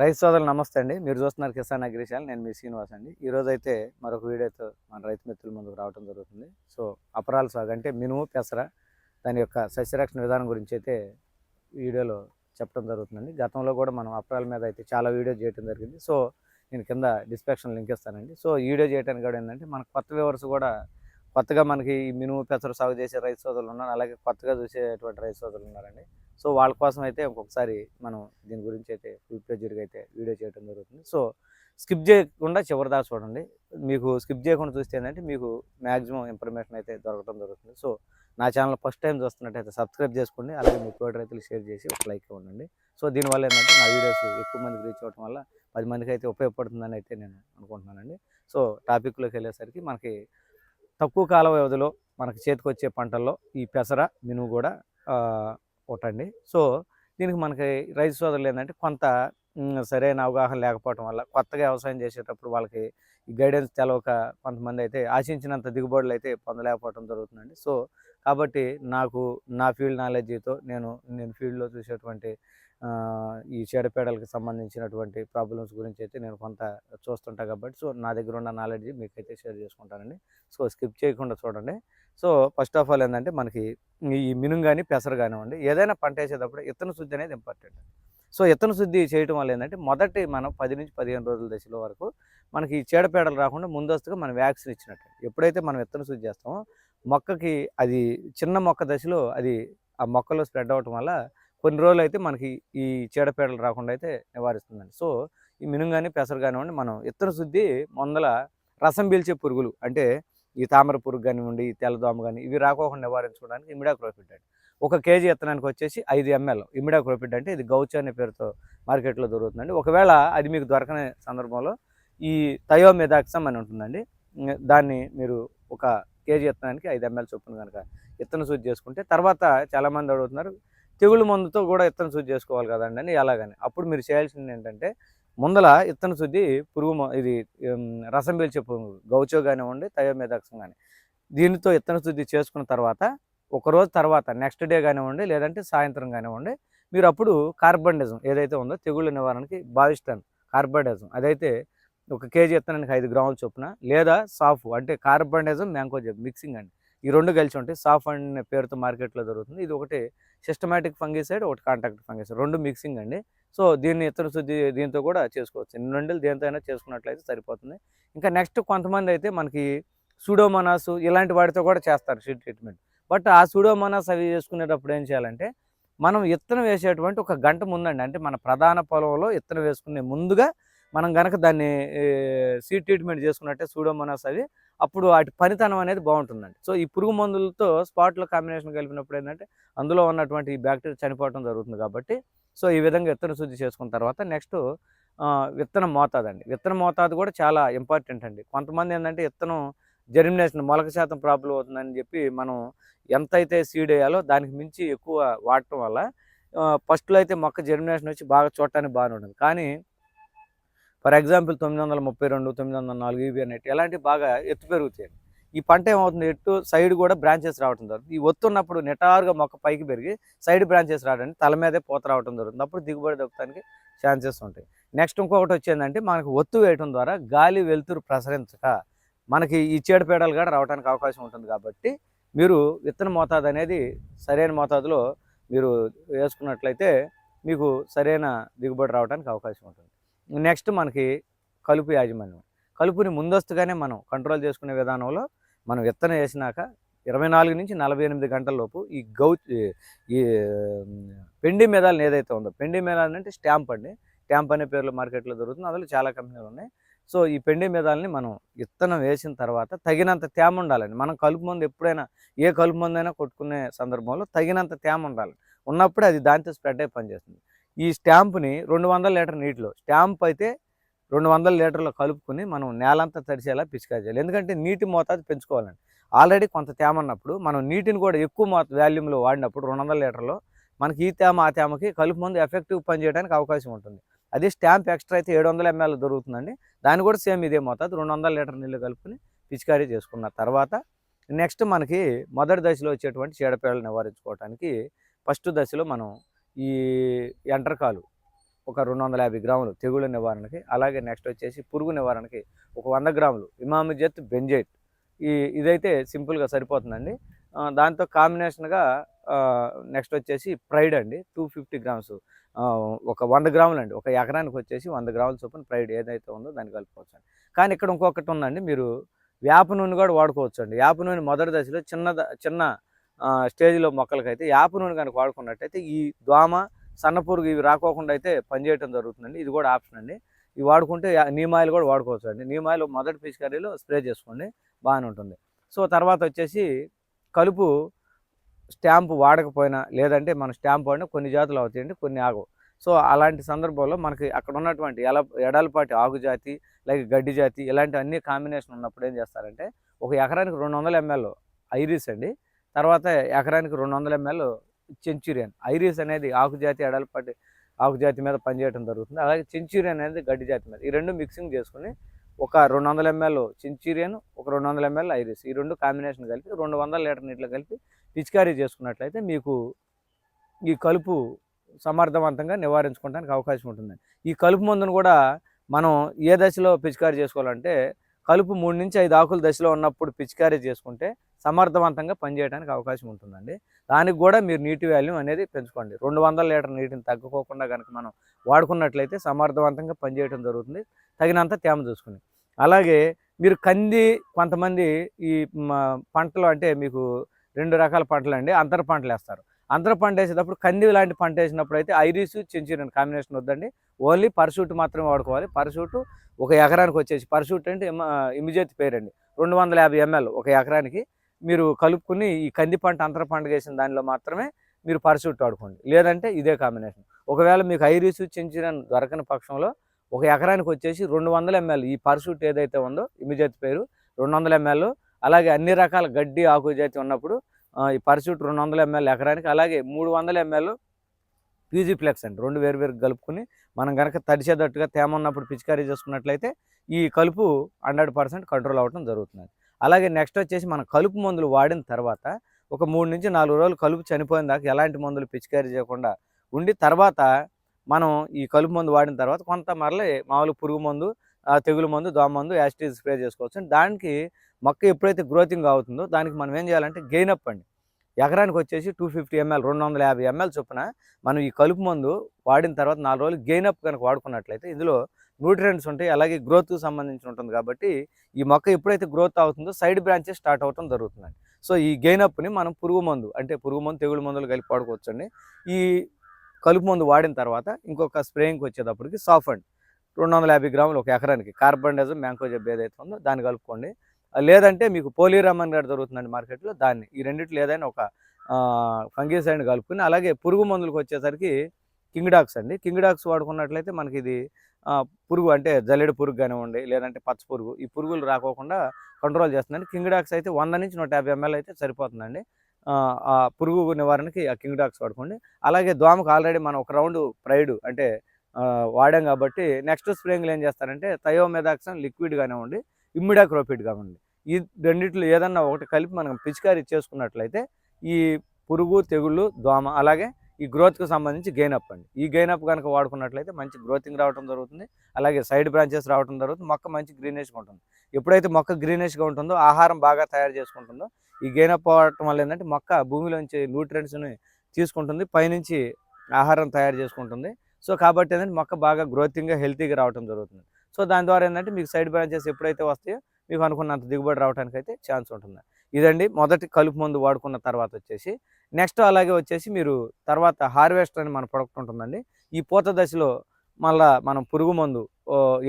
రైతు సోదరులు నమస్తే అండి. మీరు చూస్తున్నారు కిసాన్ అగ్రిశాల్ నేను మీ శ్రీనివాస్ అండి. ఈరోజు అయితే మరొక వీడియోతో మన రైతు మిత్రుల ముందుకు రావడం జరుగుతుంది. సో అపరాల సాగు అంటే మినుము పెసర దాని యొక్క సస్యరక్షణ విధానం గురించి అయితే వీడియోలో చెప్పడం జరుగుతుందండి. గతంలో కూడా మనం అపరాల మీద అయితే చాలా వీడియో చేయడం జరిగింది. సో నేను కింద డిస్క్రిప్షన్ లింక్ ఇస్తానండి. సో వీడియో చేయడానికి కూడా ఏంటంటే మనకు కొత్త వ్యూవర్స్ కూడా కొత్తగా మనకి మినుము పెసర సాగు చేసే రైతు సోదరులు ఉన్నారు. అలాగే కొత్తగా చూసేటువంటి రైతు సోదరులు ఉన్నారండి. సో వాళ్ళ కోసం అయితే ఒక్కొక్కసారి మనం దీని గురించి అయితే ఫుల్ అయితే వీడియో చేయడం జరుగుతుంది. సో స్కిప్ చేయకుండా చివరి చూడండి. మీకు స్కిప్ చేయకుండా చూస్తే ఏంటంటే మీకు మ్యాక్సిమం ఇన్ఫర్మేషన్ అయితే దొరకడం జరుగుతుంది. సో నా ఛానల్ ఫస్ట్ టైం చూస్తున్నట్టయితే సబ్స్క్రైబ్ చేసుకోండి. అలాగే మీ తోటి రైతులు షేర్ చేసి ఒక లైక్ ఇవ్వండి. సో దీనివల్ల ఏంటంటే నా వీడియోస్ ఎక్కువ మందికి రీచ్ అవ్వడం వల్ల పది మందికి అయితే ఉపయోగపడుతుందని అయితే నేను అనుకుంటున్నానండి. సో టాపిక్లోకి వెళ్ళేసరికి మనకి తక్కువ కాల వ్యవధిలో మనకి చేతికి వచ్చే పంటల్లో ఈ పెసర మినుము కూడా ఒకటండి సో దీనికి మనకి రైతు సోదరులు ఏంటంటే కొంత సరైన అవగాహన లేకపోవడం వల్ల కొత్తగా వ్యవసాయం చేసేటప్పుడు వాళ్ళకి ఈ గైడెన్స్ తెలవక కొంతమంది అయితే ఆశించినంత దిగుబడులు అయితే పొందలేకపోవడం జరుగుతుందండి. సో కాబట్టి నాకు నా ఫీల్డ్ నాలెడ్జ్తో నేను నేను ఫీల్డ్లో చూసేటువంటి ఈ చెడపేడలకు సంబంధించినటువంటి ప్రాబ్లమ్స్ గురించి అయితే నేను కొంత చూస్తుంటా కాబట్టి సో నా దగ్గర ఉన్న నాలెడ్జ్ మీకైతే షేర్ చేసుకుంటానండి. సో స్కిప్ చేయకుండా చూడండి. సో ఫస్ట్ ఆఫ్ ఆల్ ఏంటంటే మనకి ఈ మినుం కానీ పెసరు కానివ్వండి ఏదైనా పంట వేసేటప్పుడు ఇత్తన శుద్ధి అనేది ఇంపార్టెంట్. సో ఇత్తన శుద్ధి చేయడం వల్ల ఏంటంటే మొదటి మనం పది నుంచి పదిహేను రోజుల దశలో వరకు మనకి చీడపేడలు చీడపీడలు రాకుండా ముందస్తుగా మనం వ్యాక్సిన్ ఇచ్చినట్టు. ఎప్పుడైతే మనం ఇత్తన శుద్ధి చేస్తామో మొక్కకి అది చిన్న మొక్క దశలో అది ఆ మొక్కలో స్ప్రెడ్ అవ్వటం వల్ల కొన్ని రోజులు అయితే మనకి ఈ చీడపీడలు రాకుండా అయితే నివారిస్తుందండి. సో ఈ మినుం కానీ పెసరు కానివ్వండి మనం ఇత్తన శుద్ధి ముందల రసం పీల్చే పురుగులు అంటే ఈ తామర పురుగు కానివ్వండి ఈ తెల్లదోమ కానీ ఇవి రాకోకుండా నివారించుకోవడానికి ఇమిడాక్రోఫిడ్ అండి. ఒక కేజీ ఇత్తనానికి వచ్చేసి ఐదు ఎంఎల్. ఇమిడాక్రోఫిడ్ అంటే ఇది గౌచ్ అనే పేరుతో మార్కెట్లో దొరుకుతుందండి. ఒకవేళ అది మీకు దొరకని సందర్భంలో ఈ థయోమెదాక్సమ్ అని ఉంటుందండి. దాన్ని మీరు ఒక కేజీ ఇత్తనానికి ఐదు ఎంఎల్ చొప్పున కనుక ఇత్తన శుద్ధి చేసుకుంటే తర్వాత చాలామంది అడుగుతున్నారు తెగులు మందుతో కూడా ఇత్తన శుద్ధి చేసుకోవాలి కదండి అని. ఎలాగని? అప్పుడు మీరు చేయాల్సింది ఏంటంటే ముందల ఇత్తన శుద్ధి పురుగు ఇది రసం పీల్చే పురుగు గౌచో కానివ్వండి థయోమెదాక్సం కానీ దీనితో ఇత్తన శుద్ధి చేసుకున్న తర్వాత ఒకరోజు తర్వాత నెక్స్ట్ డే కానివ్వండి లేదంటే సాయంత్రం కానివ్వండి మీరు అప్పుడు కార్బండిజం ఏదైతే ఉందో తెగుళ్ళ నివారణకి భావిస్తాను కార్బండిజం అదైతే ఒక కేజీ ఇత్తనానికి ఐదు గ్రాముల చొప్పున లేదా సాఫ్ అంటే కార్బన్డిజం మ్యాంకోజెబ్ మిక్సింగ్ అండి. ఈ రెండు కలిసి ఉంటాయి సాఫ్ అనే పేరుతో మార్కెట్లో దొరుకుతుంది. ఇది ఒకటి సిస్టమేటిక్ ఫంగిసైడ్ ఒకటి కాంటాక్ట్ ఫంగిసైడ్ రెండు మిక్సింగ్ అండి. సో దీన్ని ఇతర శుద్ధి దీంతో కూడా చేసుకోవచ్చు. ఎన్ని రెండులు దేంతో అయినా చేసుకున్నట్లయితే సరిపోతుంది. ఇంకా నెక్స్ట్ కొంతమంది అయితే మనకి సూడోమోనాస్ ఇలాంటి వాటితో కూడా చేస్తారు షీట్ ట్రీట్మెంట్. బట్ ఆ సూడోమోనాస్ అవి చేసుకునేటప్పుడు ఏం చేయాలంటే మనం ఇత్తనం వేసేటువంటి ఒక గంట ముందండి. అంటే మన ప్రధాన పొలంలో ఇత్తనం వేసుకునే ముందుగా మనం గనక దాన్ని సీడ్ ట్రీట్మెంట్ చేసుకున్నట్టే సూడోమోనాస్ అవి అప్పుడు వాటి పనితనం అనేది బాగుంటుందండి. సో ఈ పురుగు మందులతో స్పాట్లో కాంబినేషన్ కలిపినప్పుడు ఏంటంటే అందులో ఉన్నటువంటి ఈ బ్యాక్టీరియా చనిపోవడం జరుగుతుంది కాబట్టి సో ఈ విధంగా విత్తన శుద్ధి చేసుకున్న తర్వాత నెక్స్ట్ విత్తనం మోతాదు అండి విత్తన మోతాదు కూడా చాలా ఇంపార్టెంట్ అండి. కొంతమంది ఏంటంటే విత్తనం జర్మినేషన్ మొలక శాతం ప్రాబ్లం అవుతుందని చెప్పి మనం ఎంతైతే సీడ్ వేయాలో దానికి మించి ఎక్కువ వాడటం వల్ల ఫస్ట్లో అయితే మొక్క జర్మినేషన్ వచ్చి బాగా చూడటానికి బాగానే ఉంటుంది కానీ ఫర్ ఎగ్జాంపుల్ తొమ్మిది వందల ముప్పై రెండు తొమ్మిది వందల నాలుగు ఇవి అనేవి ఇలాంటివి బాగా ఎత్తు పెరుగుతాయి ఈ పంట ఏమవుతుంది? ఎట్టు సైడ్ కూడా బ్రాంచెస్ రావడం జరుగుతుంది. ఈ ఒత్తున్నప్పుడు నిటారుగా మొక్క పైకి పెరిగి సైడ్ బ్రాంచెస్ రావడానికి తల మీదే పూత రావడం జరుగుతుంది. అప్పుడు దిగుబడి దొక్కడానికి ఛాన్సెస్ ఉంటాయి. నెక్స్ట్ ఇంకొకటి వచ్చేందంటే మనకు ఒత్తు వేయటం ద్వారా గాలి వెలుతురు ప్రసరించక మనకి ఈ చీడపీడలు కూడా రావడానికి అవకాశం ఉంటుంది కాబట్టి మీరు విత్తన మోతాదు అనేది సరైన మోతాదులో మీరు వేసుకున్నట్లయితే మీకు సరైన దిగుబడి రావడానికి అవకాశం ఉంటుంది. నెక్స్ట్ మనకి కలుపు యాజమాన్యం. కలుపుని ముందస్తుగానే మనం కంట్రోల్ చేసుకునే విధానంలో మనం విత్తనం వేసినాక ఇరవై నాలుగు నుంచి నలభై ఎనిమిది గంటల లోపు ఈ గౌ ఈ- పెండి మేధాలను ఏదైతే ఉందో పెండి మేధాలు అంటే స్టాంప్ అండి. స్టాంప్ అనే పేర్లు మార్కెట్లో దొరుకుతుంది. అందులో చాలా కంపెనీలు ఉన్నాయి. సో ఈ పెండి మేధాలని మనం విత్తనం వేసిన తర్వాత తగినంత తేమ ఉండాలండి. మనం కలుపు మందు ఎప్పుడైనా ఏ కలుపు మందైనా కొట్టుకునే సందర్భంలో తగినంత తేమ ఉండాలి. ఉన్నప్పుడే అది దాంతో స్ప్రెడ్ అయ్యి పనిచేస్తుంది. ఈ స్టాంప్ని రెండు వందల లీటర్ నీటిలో స్టాంప్ అయితే రెండు వందల లీటర్లు కలుపుకొని మనం నేలంతా తడిసేలా పిచికా చేయాలి. ఎందుకంటే నీటి మోతాదు పెంచుకోవాలండి. ఆల్రెడీ కొంత తేమ అన్నప్పుడు మనం నీటిని కూడా ఎక్కువ మోత వాల్యూమ్లో వాడినప్పుడు రెండు వందల లీటర్లో మనకి ఈ తేమ ఆ తేమకి కలుపు మందు ఎఫెక్టివ్ పనిచేయడానికి అవకాశం ఉంటుంది. అదే స్టాంప్ ఎక్స్ట్రా అయితే ఏడు వందల ఎంఎల్ దొరుకుతుందండి. దాన్ని కూడా సేమ్ ఇదే మోతాదు. రెండు వందల లీటర్ నీళ్ళు కలుపుకొని పిచికారీ చేసుకున్న తర్వాత నెక్స్ట్ మనకి మొదటి దశలో వచ్చేటువంటి చీడపీడలు నివారించుకోవడానికి ఫస్ట్ దశలో మనం ఈ ఎంటర్కాలు ఒక రెండు వందల యాభై గ్రాములు తెగుళ్ళ నివారణకి అలాగే నెక్స్ట్ వచ్చేసి పురుగు నివారణకి ఒక వంద గ్రాములు ఇమామిజెత్ బెంజైట్. ఈ ఇదైతే సింపుల్గా సరిపోతుందండి. దాంతో కాంబినేషన్గా నెక్స్ట్ వచ్చేసి ప్రైడ్ అండి టూ ఫిఫ్టీ గ్రామ్స్. ఒక వంద గ్రాములు అండి ఒక ఎకరానికి వచ్చేసి వంద గ్రాముల చొప్పున ప్రైడ్ ఏదైతే ఉందో దాన్ని కలుపుకోవచ్చు అండి కానీ ఇక్కడ ఇంకొకటి ఉందండి మీరు వేప నూనె కూడా వాడుకోవచ్చు అండి వేప నూనె మొదటి దశలో చిన్న చిన్న స్టేజ్లో మొక్కలకైతే వేప నూనె కనుక వాడుకున్నట్టయితే ఈ దోమ సన్నపురుగు ఇవి రాకోకుండా అయితే పనిచేయడం జరుగుతుందండి. ఇది కూడా ఆప్షన్ అండి. ఇవి వాడుకుంటే నీమాయిలు కూడా వాడుకోవచ్చు అండి. నీమాయిలు మొదటి పిచికారీలో స్ప్రే చేసుకోండి. బాగానే ఉంటుంది. సో తర్వాత వచ్చేసి కలుపు స్టాంపు వాడకపోయినా లేదంటే మన స్టాంపు అంటే కొన్ని జాతులు అవుతాయండి కొన్ని ఆగవు. సో అలాంటి సందర్భంలో మనకి అక్కడ ఉన్నటువంటి ఎల ఎడలపాటి ఆగు జాతి లైక్ గడ్డి జాతి ఇలాంటి అన్ని కాంబినేషన్ ఉన్నప్పుడు ఏం చేస్తారంటే ఒక ఎకరానికి రెండు వందల ఎంఎల్ ఐరిస్ అండి. తర్వాత ఎకరానికి రెండు వందల ఎంఎల్ సెంచురియన్ ఐరిస్ అనేది ఆకుజాతి ఎడలపాటి ఆకుజాతి మీద పనిచేయడం జరుగుతుంది. అలాగే సెంచురియన్ అనేది గడ్డి జాతి మీద. ఈ రెండు మిక్సింగ్ చేసుకుని ఒక రెండు వందల ఎంఎల్ సెంచురియన్ ఒక రెండు వందల ఎంఎల్ ఐరిస్ ఈ రెండు కాంబినేషన్ కలిపి రెండు వందల లీటర్ నీటిలో కలిపి పిచికారీ చేసుకున్నట్లయితే మీకు ఈ కలుపు సమర్థవంతంగా నివారించుకోవడానికి అవకాశం ఉంటుందండి. ఈ కలుపు మందును కూడా మనం ఏ దశలో పిచికారీ చేసుకోవాలంటే కలుపు మూడు నుంచి ఐదు ఆకుల దశలో ఉన్నప్పుడు పిచికారీ చేసుకుంటే సమర్థవంతంగా పనిచేయడానికి అవకాశం ఉంటుందండి. దానికి కూడా మీరు నీటి వాల్యూమ్ అనేది పెంచుకోండి. రెండు వందల లీటర్ నీటిని తగ్గుకోకుండా కనుక మనం వాడుకున్నట్లయితే సమర్థవంతంగా పనిచేయడం జరుగుతుంది. తగినంత తేమ చూసుకుని. అలాగే మీరు కంది కొంతమంది ఈ పంటలు అంటే మీకు రెండు రకాల పంటలు అండి అంతర పంటలు వేస్తారు. అంతర పంట వేసేటప్పుడు కంది లాంటి పంట వేసినప్పుడు అయితే ఐరిస్ చెంచూరియన్ కాంబినేషన్ వద్దండి. ఓన్లీ పర్షూట్ మాత్రమే వాడుకోవాలి. పర్షూట్ ఒక ఎకరానికి వచ్చేసి పర్షూట్ అంటే ఇమిజియత్ పేరండి. రెండు వందల యాభై ఎంఎల్ ఒక ఎకరానికి మీరు కలుపుకుని ఈ కంది పంట అంతర పంట వేసిన దానిలో మాత్రమే మీరు పర్షూట్ ఆడుకోండి. లేదంటే ఇదే కాంబినేషన్ ఒకవేళ మీకు ఐరిస్ చెంచురియన్ దొరకని పక్షంలో ఒక ఎకరానికి వచ్చేసి రెండు వందల ఎంఎల్ ఈ పర్షూట్ ఏదైతే ఉందో ఇమిజియత్ పేరు రెండు వందల ఎంఎల్ అలాగే అన్ని రకాల గడ్డి ఆకు జాతి ఉన్నప్పుడు ఈ పర్షూట్ రెండు వందల ఎంఎల్ ఎకరానికి అలాగే మూడు వందల ఎంఎల్ పీజీ ఫ్లెక్స్ అండి. రెండు వేరు వేరు కలుపుకుని మనం కనుక తడిచేటట్టుగా తేమ ఉన్నప్పుడు పిచికారీ చేసుకున్నట్లయితే ఈ కలుపు హండ్రెడ్ పర్సెంట్ కంట్రోల్ అవ్వడం జరుగుతుంది. అలాగే నెక్స్ట్ వచ్చేసి మనం కలుపు మందులు వాడిన తర్వాత ఒక మూడు నుంచి నాలుగు రోజులు కలుపు చనిపోయిన దాకా ఎలాంటి మందులు పిచికారీ చేయకుండా ఉండి తర్వాత మనం ఈ కలుపు మందు వాడిన తర్వాత కొంత మరలే మామూలు పురుగు మందు తెగులు మందు దోమ మందు యాసిటీస్ స్ప్రే చేసుకోవచ్చు. దానికి మొక్క ఎప్పుడైతే గ్రోతింగ్ అవుతుందో దానికి మనం ఏం చేయాలంటే గెయిన్ అప్ అండి. ఎకరానికి వచ్చేసి టూ ఫిఫ్టీ ఎంఎల్ రెండు వందల యాభై ఎంఎల్ చొప్పున మనం ఈ కలుపు మందు వాడిన తర్వాత నాలుగు రోజులు గెయిన్ అప్ కనుక వాడుకున్నట్లయితే ఇందులో న్యూట్రియంట్స్ ఉంటాయి అలాగే గ్రోత్కి సంబంధించి ఉంటుంది కాబట్టి ఈ మొక్క ఎప్పుడైతే గ్రోత్ అవుతుందో సైడ్ బ్రాంచెస్ స్టార్ట్ అవటం జరుగుతుందండి. సో ఈ గెయినప్ని మనం పురుగు మందు అంటే పురుగు మందు తెగులు మందులు కలిపి వాడుకోవచ్చండి. ఈ కలుపు మందు వాడిన తర్వాత ఇంకొక స్ప్రేయింగ్కి వచ్చేటప్పటికి సాఫండ్ రెండు వందల యాభై గ్రాములు ఒక ఎకరానికి కార్బన్ డైజం మ్యాంకో జబ్బు ఏదైతే ఉందో దాన్ని కలుపుకోండి. లేదంటే మీకు పోలీరామన్ గారు దొరుకుతుందండి మార్కెట్లో దాన్ని ఈ రెండింటి ఏదైనా ఒక ఫంగిసైడ్ కలుపుకుని అలాగే పురుగు మందులకు వచ్చేసరికి కింగ్ డాక్స్ అండి. కింగ్ డాక్స్ వాడుకున్నట్లయితే మనకి ఇది పురుగు అంటే జల్లెడ పురుగు కానివ్వండి లేదంటే పచ్చ పురుగు ఈ పురుగులు రాకోకుండా కంట్రోల్ చేస్తుందండి. కింగ్ డాక్స్ అయితే వంద నుంచి నూట యాభై ఎంఎల్ అయితే సరిపోతుందండి. ఆ, పురుగు నివారణకి ఆ కింగ్ డాక్స్ వాడుకోండి. అలాగే దోమకు ఆల్రెడీ మనం ఒక రౌండ్ ప్రైడ్ అంటే వాడాం కాబట్టి నెక్స్ట్ స్ప్రేయింగ్లు ఏం చేస్తారంటే థయోమెదాక్సన్ లిక్విడ్ కానివ్వండి ఇమ్మిడాక్రోపిడ్ కానివ్వండి. ఈ రెండిట్లో ఏదన్నా ఒకటి కలిపి మనం పిచికారీ చేసుకున్నట్లయితే ఈ పురుగు తెగుళ్ళు దోమ అలాగే ఈ గ్రోత్కి సంబంధించి గెయిన్ అప్ అండి. ఈ గెయిన్ అప్ కనుక వాడుకున్నట్లయితే మంచి గ్రోతింగ్ రావడం జరుగుతుంది. అలాగే సైడ్ బ్రాంచెస్ రావడం జరుగుతుంది. మొక్క మంచి గ్రీనిష్గా ఉంటుంది. ఎప్పుడైతే మొక్క గ్రీనిష్గా ఉంటుందో ఆహారం బాగా తయారు చేసుకుంటుందో ఈ గెయిన్ అప్ అవ్వటం వల్ల ఏంటంటే మొక్క భూమిలోంచి న్యూట్రియంట్స్ని తీసుకుంటుంది. పైనుంచి ఆహారం తయారు చేసుకుంటుంది. సో కాబట్టి ఏంటంటే మొక్క బాగా గ్రోతింగ్గా హెల్తీగా రావడం జరుగుతుంది. సో దాని ద్వారా ఏంటంటే మీకు సైడ్ బ్రాంచెస్ ఎప్పుడైతే వస్తాయో మీకు అనుకున్నంత దిగుబడి రావడానికి అయితే ఛాన్స్ ఉంటుంది. ఇదండి. మొదటి కలుపు మందు వాడుకున్న తర్వాత వచ్చేసి నెక్స్ట్ అలాగే వచ్చేసి మీరు తర్వాత హార్వెస్టర్ అని మన ప్రొడక్ట్ ఉంటుందండి. ఈ పూత దశలో మళ్ళా మనం పురుగు మందు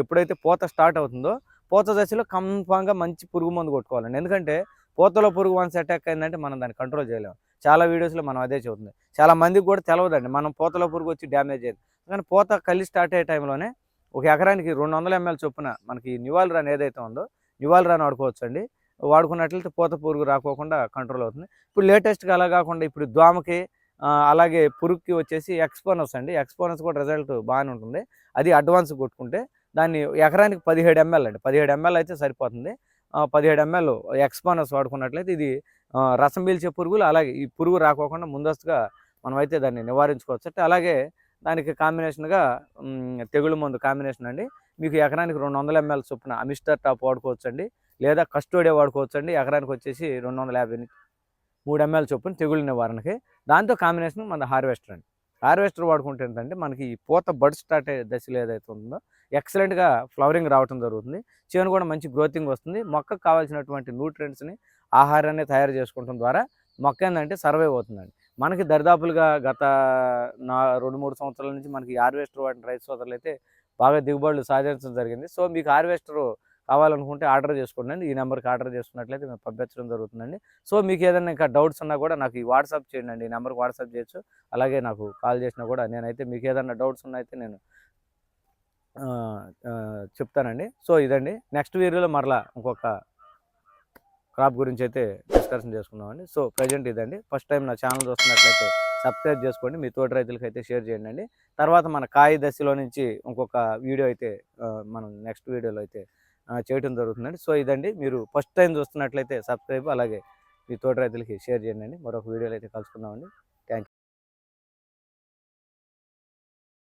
ఎప్పుడైతే పూత స్టార్ట్ అవుతుందో పూత దశలో కన్ఫామ్గా మంచి పురుగు మందు కొట్టుకోవాలండి. ఎందుకంటే పూతలో పురుగు వన్స్ అటాక్ అయిందంటే మనం దాన్ని కంట్రోల్ చేయలేము. చాలా వీడియోస్లో మనం అదే చెబుతుంది. చాలా మందికి కూడా తెలియదండి మనం పూతలో పురుగు వచ్చి డ్యామేజ్ అయ్యింది. కానీ పూత కళ్ళు స్టార్ట్ అయ్యే టైంలోనే ఒక ఎకరానికి రెండు వందల ఎంఎల్ చొప్పున మనకి నివాల్ రాన్ ఏదైతే ఉందో నివాల్ రాన్ వాడుకోవచ్చు అండి వాడుకున్నట్లయితే పూత పురుగు రాకోకుండా కంట్రోల్ అవుతుంది. ఇప్పుడు లేటెస్ట్గా అలా కాకుండా ఇప్పుడు దోమకి అలాగే పురుగుకి వచ్చేసి ఎక్స్పోనస్ అండి. ఎక్స్పోనస్ కూడా రిజల్ట్ బాగానే ఉంటుంది. అది అడ్వాన్స్ కొట్టుకుంటే దాన్ని ఎకరానికి పదిహేడు ఎంఎల్ అండి. పదిహేడు ఎంఎల్ అయితే సరిపోతుంది. పదిహేడు ఎంఎల్ ఎక్స్పోనస్ వాడుకున్నట్లయితే ఇది రసం పీల్చే పురుగులు అలాగే ఈ పురుగు రాకోకుండా ముందస్తుగా మనమైతే దాన్ని నివారించుకోవచ్చు. అలాగే దానికి కాంబినేషన్గా తెగులు మందు కాంబినేషన్ అండి. మీకు ఎకరానికి రెండు వందల ఎంఎల్ చొప్పున అమిస్టర్ టాప్ వాడుకోవచ్చు అండి లేదా కస్టోడియా వాడుకోవచ్చు అండి ఎకరానికి వచ్చేసి రెండు వందల యాభై మూడు ఎంఎల్ చొప్పున తెగులు నివారణకి. దాంతో కాంబినేషన్ మన హార్వెస్టర్ అండి. హార్వెస్టర్ వాడుకుంటే ఏంటంటే మనకి ఈ పూత బడ్ స్టార్ట్ అయ్యే దశలో ఏదైతే ఉందో ఎక్సలెంట్గా ఫ్లవరింగ్ రావడం జరుగుతుంది. చేను కూడా మంచి గ్రోతింగ్ వస్తుంది. మొక్కకు కావాల్సినటువంటి న్యూట్రియంట్స్ని ఆహారాన్ని తయారు చేసుకోవడం ద్వారా మొక్క ఏంటంటే సర్వైవ్ అవుతుందండి. మనకి దరిదాపులుగా గత నా రెండు మూడు సంవత్సరాల నుంచి మనకి హార్వెస్టర్ వాడిన రైతు సోదరులు అయితే బాగా దిగుబడులు సాధించడం జరిగింది. సో మీకు హార్వెస్టర్ కావాలనుకుంటే ఆర్డర్ చేసుకోండి. ఈ నెంబర్కి ఆర్డర్ చేసుకున్నట్లయితే మేము పంపించడం జరుగుతుందండి. సో మీకు ఏదైనా ఇంకా డౌట్స్ ఉన్నా కూడా నాకు ఈ వాట్సాప్ చేయండి అండి. ఈ నెంబర్కి వాట్సాప్ చేయొచ్చు. అలాగే నాకు కాల్ చేసినా కూడా నేనైతే మీకు ఏదైనా డౌట్స్ ఉన్నా అయితే నేను చెప్తానండి. సో ఇదండి. నెక్స్ట్ వీడియోలో మరలా ఇంకొక క్రాప్ గురించి అయితే డిస్కషన్ చేసుకుందామండి. సో ప్రజెంట్ ఇదండి. ఫస్ట్ టైం నా ఛానల్ చూస్తున్నట్లయితే సబ్స్క్రైబ్ చేసుకోండి. మీ తోటి రైతులకి అయితే షేర్ చేయండి అండి. తర్వాత మన కాయ దశలో నుంచి ఇంకొక వీడియో అయితే మనం నెక్స్ట్ వీడియోలో అయితే చేయడం జరుగుతుందండి. సో ఇదండి. మీరు ఫస్ట్ టైం చూస్తున్నట్లయితే సబ్స్క్రైబ్ అలాగే మీ తోటి రైతులకి షేర్ చేయండి అండి. మరొక వీడియోలో అయితే కలుసుకుందామండి. థ్యాంక్